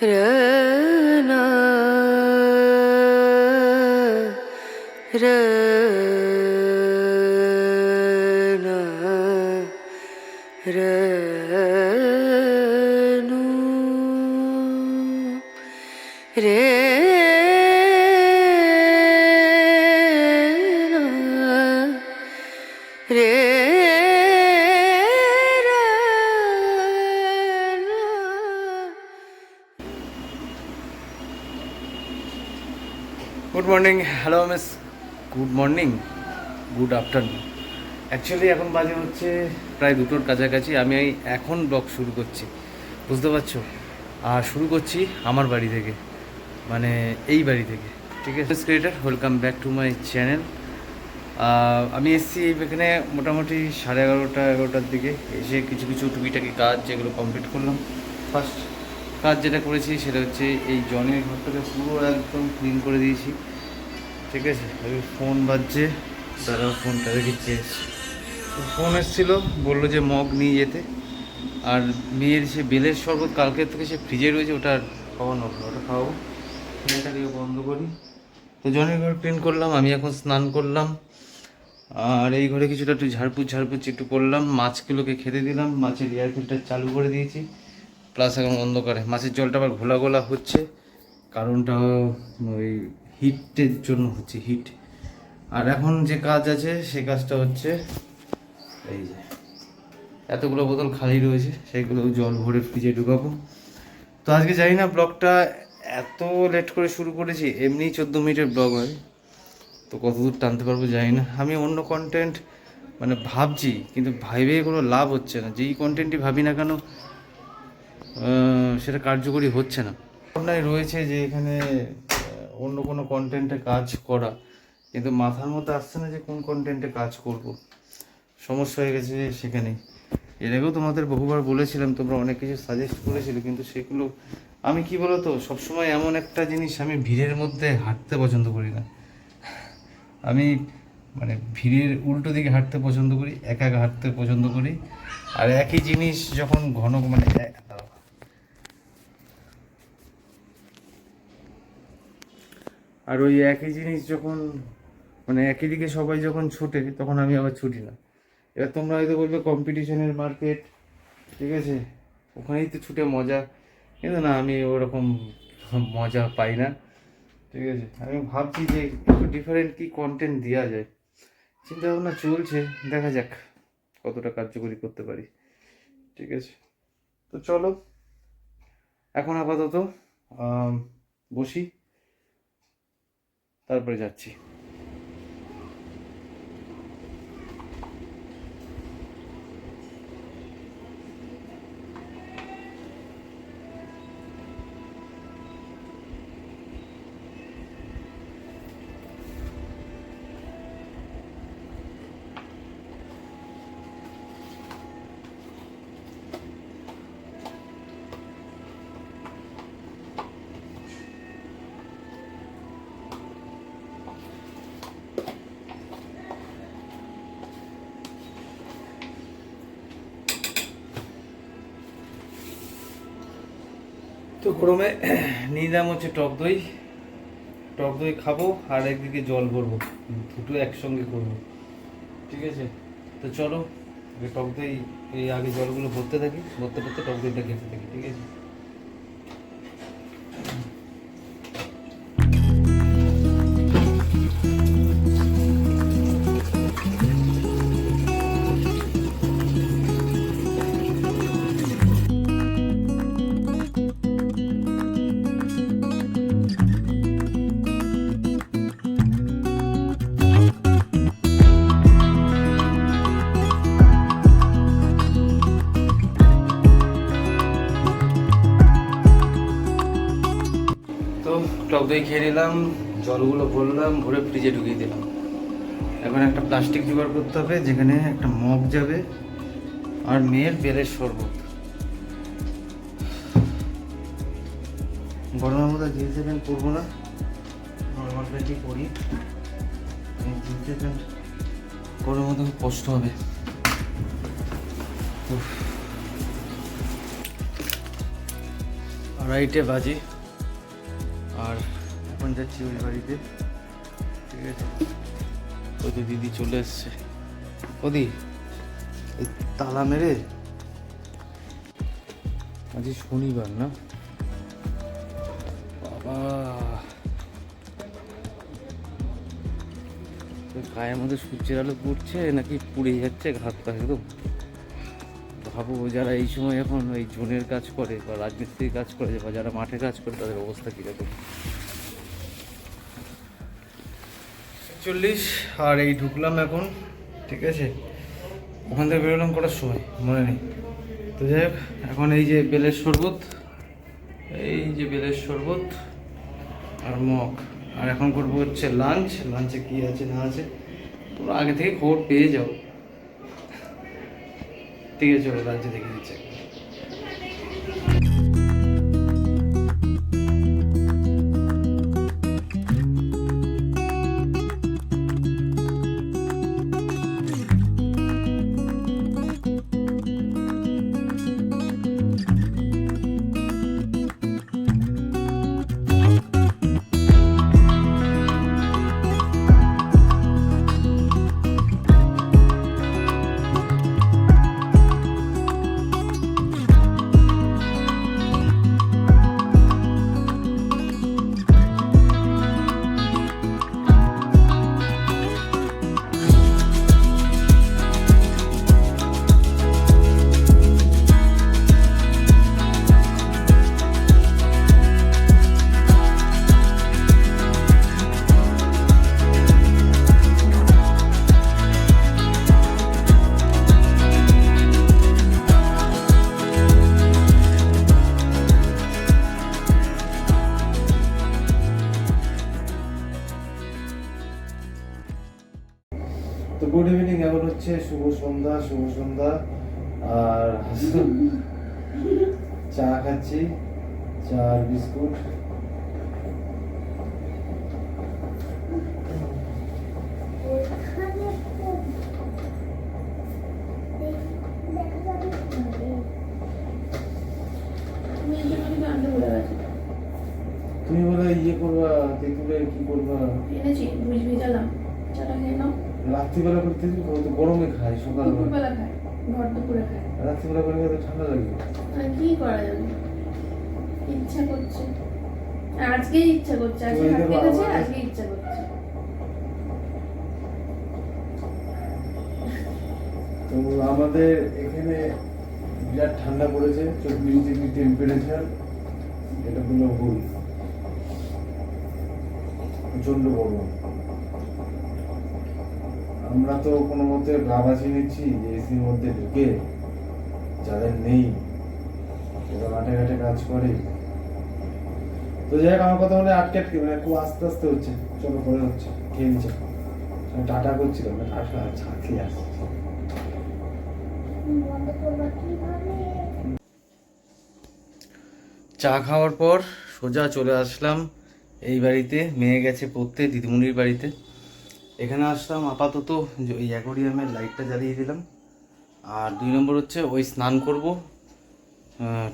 Rana good morning hello miss good morning good afternoon actually এখন বাজে হচ্ছে প্রায় দুটোর কাছাকাছি। আমি এখন ব্লগ শুরু করছি। বুঝতে পারছ? আর শুরু করছি আমার বাড়ি থেকে। মানে এই বাড়ি থেকে। ঠিক আছে? Creator welcome back to my channel আমি এসেছি এখানে মোটামুটি সাড়ে এগারোটা, এগারোটার দিকে। এসে কিছু কিছু টুকিটাকি কাজ যেগুলো কমপ্লিট করলাম। ফার্স্ট কাজ যেটা করেছি সেটা হচ্ছে এই জনের ঘরটাকে পুরো একদম ক্লিন করে দিয়েছি। ঠিক আছে? আমি ফোন বাজছে তারা ফোনটা রেখে চেয়েছি। ফোন এসেছিল, বলল যে মগ নিয়ে যেতে। আর মেয়ের সে বেলের শরবত কালকে থেকে সে ফ্রিজে রয়েছে, ওটা আর খাওয়ানো হলো ওটা খাওয়াবো। ফ্যানটাকে বন্ধ করি। তো জনের ঘর ক্লিন করলাম, আমি এখন স্নান করলাম। আর এই ঘরে কিছুটা একটু ঝাড়পুছ ঝাড়পুছ একটু করলাম। মাছগুলোকে খেতে দিলাম, মাছের এয়ার ফিল্টার চালু করে দিয়েছি। প্লাস এখন অন্ধকারে। মাছের জলটা আবার ঘোলা গোলা হচ্ছে। কারণটা ওই হিটের জন্য হচ্ছে হিট আর এখন যে কাজ আছে, সে কাজটা হচ্ছে এই যে, এতগুলো বোতল খালি রয়েছে, সেগুলো জল ভরে ফ্রিজে ঢুকাবো। তো আজকে জানি না ব্লগটা এত লেট করে শুরু করেছি এমনি চোদ্দ মিনিটের ব্লগ হয়। তো কতদূর টানতে পারব জানি না। আমি অন্য কন্টেন্ট মানে ভাবছি, কিন্তু ভাইবে কোনো লাভ হচ্ছে না। যেই কন্টেন্টই ভাবি না কেন সেটা কার্যকরী হচ্ছে না। ভাবনায় রয়েছে যে এখানে অন্য কোনো কন্টেন্টে কাজ করা। কিন্তু মাথার মধ্যে আসছে না যে কোন কন্টেন্টে কাজ করব। সমস্যা হয়ে গেছে সেখানেই। এর আগেও তোমাদের বহুবার বলেছিলাম, তোমরা অনেক কিছু সাজেস্ট করেছিলে, কিন্তু সেগুলো আমি কি বলতো, সবসময় এমন একটা জিনিস আমি ভিড়ের মধ্যে হাঁটতে পছন্দ করি না। আমি মানে ভিড়ের উল্টো দিকে হাঁটতে পছন্দ করি, একা একা হাঁটতে পছন্দ করি। আর একই জিনিস যখন ঘন মানে এ- দাঁড়াও। আর ওই একই জিনিস যখন মানে একই দিকে সবাই যখন ছুটে, তখন আমি আবার ছুটি না। এবার তোমরা হয়তো বলবে কম্পিটিশনের মার্কেট ঠিক আছে? ওখানেই তো ছুটে মজা। কিন্তু না, আমি ওরকম মজা পাই না, ঠিক আছে? আমি ভাবছি যে একটু ডিফারেন্ট কি কন্টেন্ট দেওয়া যায়। চিন্তা ভাবনা চলছে, দেখা যাক কতটা কার্যকরী করতে পারি, ঠিক আছে? তো চলো, এখন আপাতত বসি। তারপরে যাচ্ছি। তো ক্রমে নিলাম হচ্ছে টক দই। টক দই খাব আর একদিকে জল ভরবো। দুটো একসঙ্গে করব। ঠিক আছে? তো চলো টক দই, এই আগে জলগুলো ভরতে থাকি, ভরতে ভরতে টক দইটা খেতে থাকি। ঠিক আছে? টক দই খেয়ে নিলাম, জলগুলো ভরলাম, ভরে ফ্রিজে ঢুকিয়ে দিলাম। এখন একটা প্লাস্টিক জোগাড় করতে হবে, যেখানে একটা মগ যাবে আর মেয়ের বেলের শরবত। গরমের মধ্যে জিন্স প্যান্ট পরবো না। নর্মাল প্যান্টই পরি জিন্স প্যান্ট পরার মধ্যে খুব কষ্ট হবে। আড়াইটে বাজে। আর এখন যাচ্ছি ওই বাড়িতে। ঠিক আছে? ওই তো দিদি চলে এসছে। ওদি, এই তালা মেরে। আজ শনিবার না? বাবা। গায়ের মধ্যে সূর্যের আলো পড়ছে, নাকি পুড়ে যাচ্ছে পা একদম। ভাবো যারা এই সময় এখন ওই জোনের কাজ করে বা রাজমিস্ত্রির কাজ করে বা যারা মাঠে কাজ করে, তাদের অবস্থা কীরকম চল্লিশ আর এই ঢুকলাম এখন, ঠিক আছে? ওখান থেকে বেরোলাম কটার সময়? মনে নেই। তো যাই হোক, এখন এই যে বেলের শরবত, এই যে বেলের শরবত আর মগ। আর এখন করব হচ্ছে লাঞ্চ। লাঞ্চে কী আছে না আছে, তোমরা আগে থেকে খবর পেয়ে যাও। আছে চলো লাঞ্চে দেখে দিচ্ছি খাচ্ছি চা আর বিস্কুট। তুমি বলে ইয়ে করবা তেঁতুলে কি করবা? এনেছি ভুজ ভিজালাম। চাটা খেয়ে নাও। রাত্রিবেলা করতে গরমে খাই সকালবেলা। ঘর দুপুরে রাত্রিবেলা করে ঠান্ডা লাগে। আর কি করা যাবে? ইচ্ছা করছে। আজকেই ইচ্ছা করছে আজকে গেছে আজকে ইচ্ছা করছে। তো আমাদের এখানে বিরাট ঠান্ডা পড়েছে চব্বিশ ডিগ্রি টেম্পারেচার এটা ভুল। প্রচণ্ড গরম। আমরা তো কোনো মতে গা নিচ্ছি যে এসির মধ্যে ঢুকে যাদের নেই ওরা মাঠে ঘাটে কাজ করে। তো যাই হোক, আমার কথা মানে আটকে আটকে মানে খুব আস্তে আস্তে হচ্ছে। চলো, পরে হচ্ছে, খেয়ে নিচ্ছে। টাটা করছিলাম না টাটা চা খেয়ে চা খাওয়ার পর সোজা চলে আসলাম এই বাড়িতে। মেয়ে গেছে পড়তে, দিদিমণির বাড়িতে। এখানে আসলাম আপাতত ওই অ্যাকোরিয়ামের লাইটটা জ্বালিয়ে দিলাম। আর দুই নম্বর হচ্ছে ওই স্নান করব।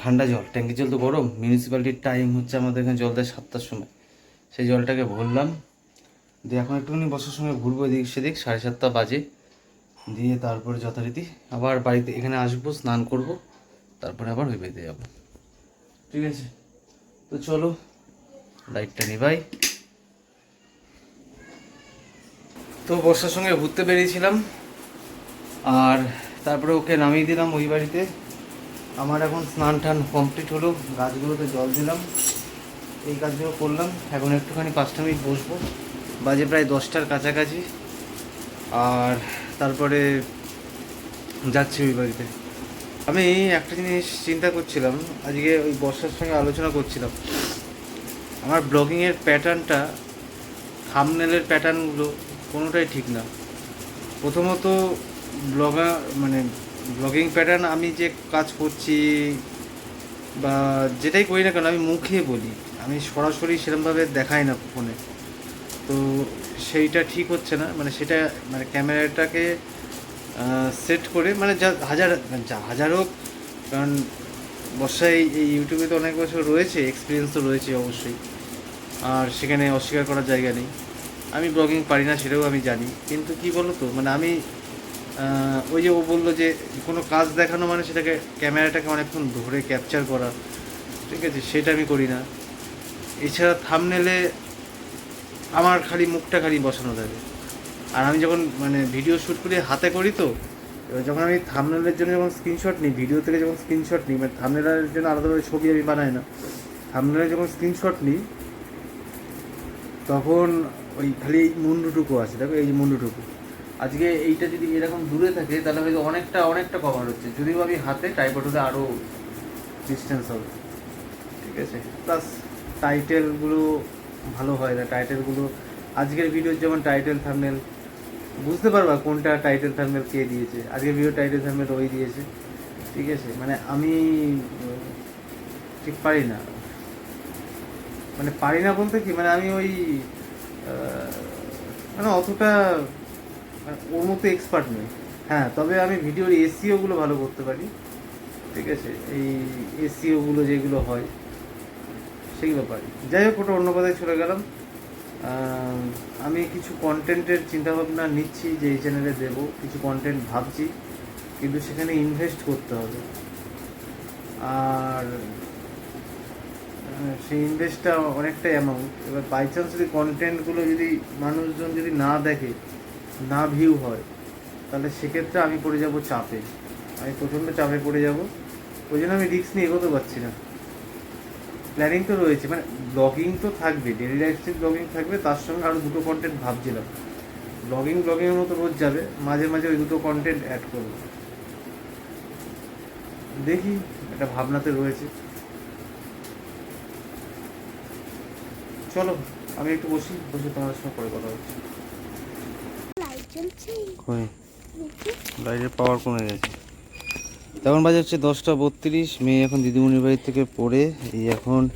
ঠান্ডা জল। ট্যাঙ্কির জল তো গরম। মিউনিসিপ্যালিটির টাইম হচ্ছে আমাদের এখানে জল দেয় সাতটার সময়। সেই জলটাকে ভরলাম। দিয়ে এখন একটুখানি বসার সময় ঘুরবো এদিক সেদিক। সাড়ে সাতটা বাজে। দিয়ে তারপরে যথারীতি আবার বাড়িতে এখানে আসব, স্নান করব। তারপরে আবার ওই বাড়িতে যাব। ঠিক আছে? তো চলো লাইটটা নিভাই তো বর্ষার সঙ্গে ঘুরতে বেরিয়েছিলাম। আর তারপরে ওকে নামিয়ে দিলাম ওই বাড়িতে। আমার এখন স্নান টান কমপ্লিট হলো, গাছগুলোতে জল দিলাম, এই কাজগুলো করলাম। এখন একটুখানি পাঁচটা মিনিট বসবো। বাজে প্রায় দশটার কাছাকাছি। আর তারপরে যাচ্ছি ওই বাড়িতে। আমি একটা জিনিস চিন্তা করছিলাম, আজকে ওই বর্ষার সঙ্গে আলোচনা করছিলাম। আমার ব্লগিংয়ের প্যাটার্নটা থামনেলের প্যাটার্নগুলো কোনোটাই ঠিক না। প্রথমত ব্লগার মানে ব্লগিং প্যাটার্ন আমি যে কাজ করছি বা যেটাই করি না কেন, আমি মুখে বলি। আমি সরাসরি সেরকমভাবে দেখাই না ফোনে তো সেইটা ঠিক হচ্ছে না। মানে সেটা মানে ক্যামেরাটাকে সেট করে মানে যা হাজার যা হাজার হোক, কারণ বর্ষায় এই ইউটিউবে তো অনেক বছর রয়েছে এক্সপিরিয়েন্স তো রয়েছে অবশ্যই। আর সেখানে অস্বীকার করার জায়গা নেই। আমি ব্লগিং পারি না, সেটাও আমি জানি। কিন্তু কি বলো তো মানে আমি ওই যে ও বলল যে কোনো কাজ দেখানো মানে সেটাকে ক্যামেরাটাকে অনেকক্ষণ ধরে ক্যাপচার করা। ঠিক আছে? সেটা আমি করি না। এছাড়া থামনেলে আমার খালি মুখটা খালি বসানো থাকে। আর আমি যখন মানে ভিডিও শ্যুট করি, হাতে করি তো যখন আমি থামনেলের জন্য যখন স্ক্রিনশট নিই ভিডিও থেকে যখন স্ক্রিনশট নিই মানে থামনেলের জন্য আলাদাভাবে ছবি আমি বানাই না। থামনেলে যখন স্ক্রিনশট নিই, তখন ওই খালি এই মুন্ডুটুকু আছে, দেখো এই মুন্ডুটুকু। আজকে এইটা যদি এরকম দূরে থাকে, তাহলে হয়তো অনেকটা অনেকটা কভার হচ্ছে। যদিও আমি হাতে টাইপট আরও ডিস্টেন্স হবে। ঠিক আছে? প্লাস টাইটেলগুলো ভালো হয় না। টাইটেলগুলো আজকের ভিডিওর যেমন টাইটেল থামনেল বুঝতে পারবা কোনটা টাইটেল থামনেল কে দিয়েছে। আজকের ভিডিও টাইটেল থামনেল ওই দিয়েছে। ঠিক আছে? মানে আমি ঠিক পারি না। মানে পারি না বলতে কি? মানে আমি ওই মানে অতটা ওর মতো এক্সপার্ট নই। হ্যাঁ তবে আমি ভিডিওর এসিওগুলো ভালো করতে পারি। ঠিক আছে? এই এসিওগুলো যেগুলো হয়, সেগুলো পারি। যাই হোক, ওটা অন্য কথায় চলে গেলাম। আমি কিছু কন্টেন্টের চিন্তাভাবনা নিচ্ছি যে এই চ্যানেলে দেবো। কিছু কন্টেন্ট ভাবছি, কিন্তু সেখানে ইনভেস্ট করতে হবে। আর সেই ইনভেস্টটা অনেকটা অ্যামাউন্ট এবার বাই চান্স যদি কন্টেন্টগুলো যদি মানুষজন যদি না দেখে না ভিউ হয়, তাহলে সেক্ষেত্রে আমি পড়ে যাব চাপে। আমি প্রচণ্ড চাপে পড়ে যাব। ওই জন্য আমি রিস্ক নিয়ে এগোতে পারছি না। প্ল্যানিং তো রয়েছে মানে ব্লগিং তো থাকবে ডেলি লাইফস্টাইল ব্লগিং থাকবে, তার সঙ্গে আরও দুটো কন্টেন্ট ভাবছিলাম। ব্লগিং ব্লগিংয়ের মতো রোজ যাবে, মাঝে মাঝে ওই দুটো কন্টেন্ট অ্যাড করব। দেখি, একটা ভাবনাতে রয়েছে। চলো, আমি একটু বসি, বসে তোমাদের সঙ্গে পরে কথা হচ্ছে। কই? লাইটের পাওয়ার কমে গেছে। তখন বাজে হচ্ছে দশটা বত্রিশ মেয়ে এখন দিদিমণির বাড়ি থেকে পড়ে এই এখন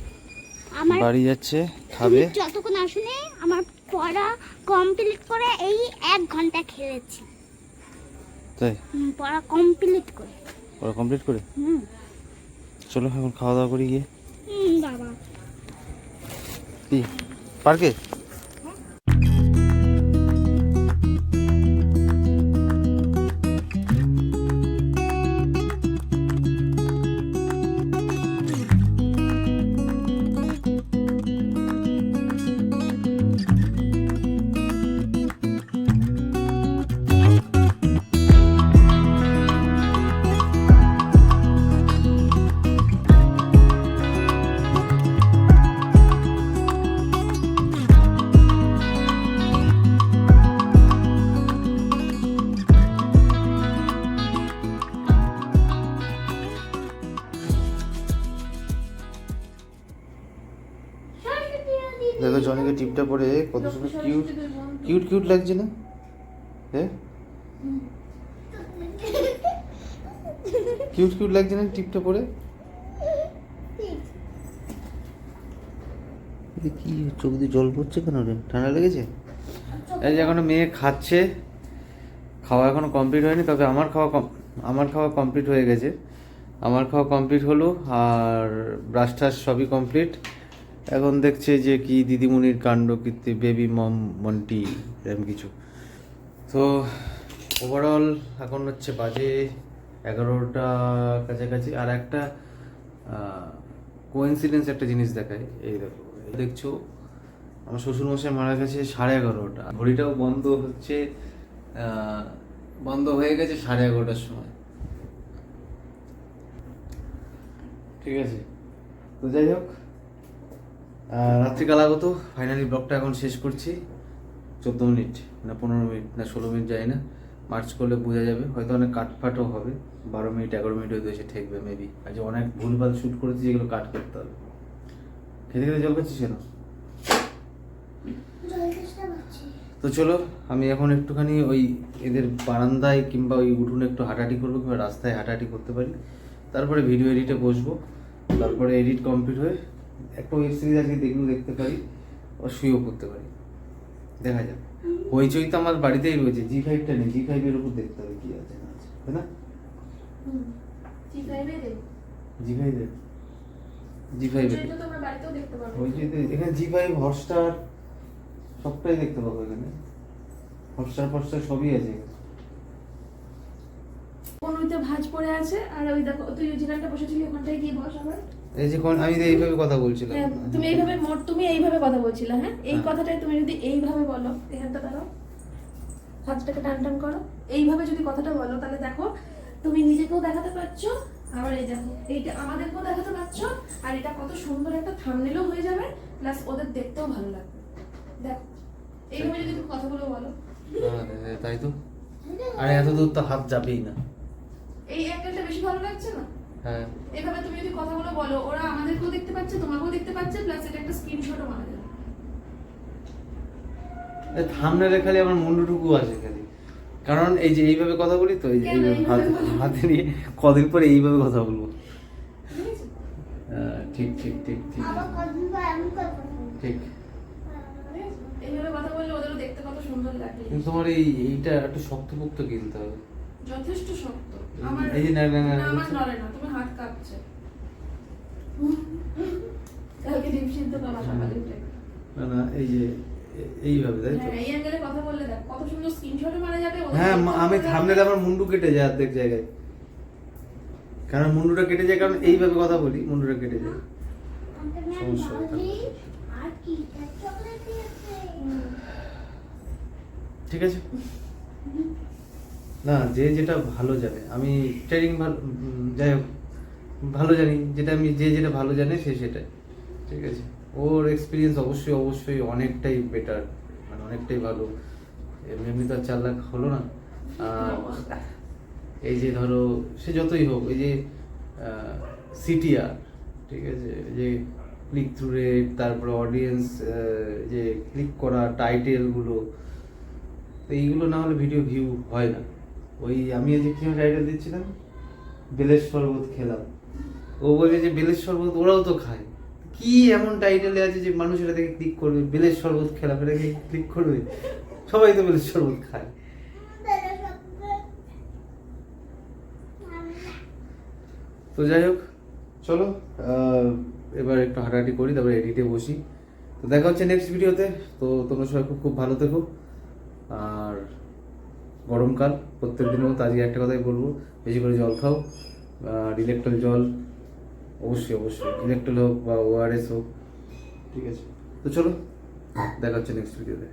বাড়ি যাচ্ছে খাবে। যতক্ষণ আসলে আমার পড়া কমপ্লিট করে এই এক ঘণ্টা খেলেছি। তাই? পড়া কমপ্লিট করে। পড়া কমপ্লিট করে? হুম। চলো এখন খাওয়া দাওয়া করি গিয়ে। বাবা। কি? পার্কে? কিউট কিউট লাগছে না? হ্যাঁ কিউট কিউট লাগছে না টিপটা পরে? কি, চোখ দিয়ে জল পড়ছে কেন রে? ঠান্ডা লেগেছে? এই যে এখনও মেয়ে খাচ্ছে। খাওয়া এখনও কমপ্লিট হয়নি, তবে আমার খাওয়া আমার খাওয়া কমপ্লিট হয়ে গেছে। আমার খাওয়া কমপ্লিট হলো, আর ব্রাশ টাশ সবই কমপ্লিট। এখন দেখছে যে কি দিদিমণির কাণ্ড, কীর্তি বেবি মম মন্টি এরকম কিছু। তো ওভারঅল এখন হচ্ছে বাজে এগারোটা কাছাকাছি। আর একটা কোইন্সিডেন্স একটা জিনিস দেখায়। এই দেখো, দেখছ? আমার শ্বশুরমশাই মারা গেছে সাড়ে এগারোটা। ঘড়িটাও বন্ধ হচ্ছে বন্ধ হয়ে গেছে সাড়ে এগারোটার সময়। ঠিক আছে? তো যাই হোক রাত্রিকাল আগত ফাইনালি ব্লগটা এখন শেষ করছি। চোদ্দ মিনিট না পনেরো মিনিট না ষোলো মিনিট যাই না। মার্চ করলে বোঝা যাবে হয়তো অনেক কাটফাটও হবে। বারো মিনিট এগারো মিনিট হয়তো এসে ঠেকবে মেবি আর যে অনেক ভুলভাল শ্যুট করেছি যেগুলো কাট করতে হবে। খেতে খেতে জল খাচ্ছিস কেন? তো চলো আমি এখন একটুখানি ওই এদের বারান্দায় কিংবা ওই উঠোনে একটু হাঁটাহাঁটি করব কিংবা রাস্তায় হাঁটাহাঁটি করতে পারি। তারপরে ভিডিও এডিটে বসবো। তারপরে এডিট কমপ্লিট হয়ে একটা ওয়েব সিরিজ আজকে দেখলেও দেখতে পারি ও শুয়েও করতে পারি। দেখা যাক। হইচই তো আমার বাড়িতেই রয়েছে জি ফাইভটা নেই জি ফাইভের উপর দেখতে হবে কি আছে না আছে তাই না? জি ফাইভ জি ফাইভ বাড়িতেও দেখতে পারবে এখানে জি ফাইভ হটস্টার সবটাই দেখতে পাবো এখানে। হটস্টার ফটস্টার সবই আছে। কোন ওইতে ভাঁজ পড়ে আছে আর ওই দেখো তুই ওই যেখানটা বসেছিলি ওখানটায় গিয়ে বস আবার। এই যে কোন আমি এইভাবে কথা বলছিলাম। হ্যাঁ, তুমি এইভাবে মোট তুমি এইভাবে কথা বলছিলে হ্যাঁ? এই হ্যাঁ। কথাটাই তুমি যদি এইভাবে বলো এখানটা দাঁড়াও হাতটাকে টান টান করো। এইভাবে যদি কথাটা বলো তাহলে দেখো তুমি নিজেকেও দেখাতে পারছ আবার এই দেখো এইটা আমাদেরকেও দেখাতে পারছ আর এটা কত সুন্দর একটা থামনেলও হয়ে যাবে প্লাস ওদের দেখতেও ভালো লাগবে। দেখো এইভাবে যদি তুমি কথাগুলো বলো। তাই তো? আর এত দূর তো হাত যাবেই না। এই অ্যাঙ্গেলটা বেশি ভালো লাগছে না? হ্যাঁ। এভাবে তুমি যদি কথাগুলো বলো ওরা আমাদেরকেও দেখতে পাচ্ছে তোমাকেও দেখতে পাচ্ছে প্লাস এটা একটা স্ক্রিনশটও মারা যাবে। থামনেলে খালি আমার মুন্ডুটুকু আছে খালি। কারণ এই যে এইভাবে কথা বলি তো এই যে এইভাবে হাত হাতে নিয়ে কদিন পরে এইভাবে কথা বলব। ঠিক হ্যাঁ, ঠিক ঠিক ঠিক ঠিক। আবার কদিন পর আমি কথা ঠিক। এইভাবে কথা বললে ওদেরও দেখতে কত সুন্দর লাগে। কিন্তু তোমার এই এইটা একটু শক্তপোক্ত কিনতে হবে। যথেষ্ট শক্ত। আমার এই যে না, না, না, আমার নড়ে না তোমার হাত কাঁপছে। কালকে ডিম সিদ্ধ করা সকালে উঠে। না না এই যে এইভাবে তাই তো? হ্যাঁ এই অ্যাঙ্গেলে কথা বললে দেখ কত সুন্দর স্ক্রিনশটে মারা যাবে হ্যাঁ আমি থামলে। আমার মুন্ডু কেটে যায় অর্ধেক জায়গায়। কারণ মুন্ডুটা কেটে যায় কারণ এইভাবে কথা বলি মুন্ডুটা কেটে যায়। সমস্যা হয় বলি, আর কি? তার চকলেট দিয়েছে। ঠিক আছে? না যে যেটা ভালো জানে। আমি ট্রেনিং ভালো যাই হোক ভালো জানি। যেটা আমি যে যেটা ভালো জানে সে সেটাই। ঠিক আছে? ওর এক্সপিরিয়েন্স অবশ্যই অবশ্যই অনেকটাই বেটার মানে অনেকটাই ভালো। এমনি এমনি তো আর চার লাখ হলো না। এই যে ধরো সে যতই হোক এই যে সিটিআর ঠিক আছে? এই যে ক্লিক থ্রু রেট তারপরে অডিয়েন্স যে ক্লিক করা টাইটেলগুলো তো এইগুলো না হলে ভিডিও ভিউ হয় না। ওই আমি আজকে কি টাইটেল দিচ্ছিলাম বেলের শরবত খেলাম। ও বলে যে বেলের শরবত ওরাও তো খায়। কি এমন টাইটেলে আছে যে মানুষ এটা দেখে ক্লিক করবে? বেলের শরবত খেলাম এটা ক্লিক করবে? সবাই তো বেলের শরবত খায়। তো যাই হোক, চলো এবার একটু হাঁটাহাঁটি করি, তারপরে এডিটে বসি। তো দেখা হচ্ছে নেক্সট ভিডিওতে তো তোমরা সবাই খুব খুব ভালো থেকো। আর গরমকাল প্রত্যেক দিনের মতো আজকে একটা কথাই বলব বেশি করে জল খাও আর ইলেকট্রল জল অবশ্যই অবশ্যই ইলেকট্রল হোক বা ওআরএস হোক ঠিক আছে। তো চলো দেখা হচ্ছে নেক্সট ভিডিওতে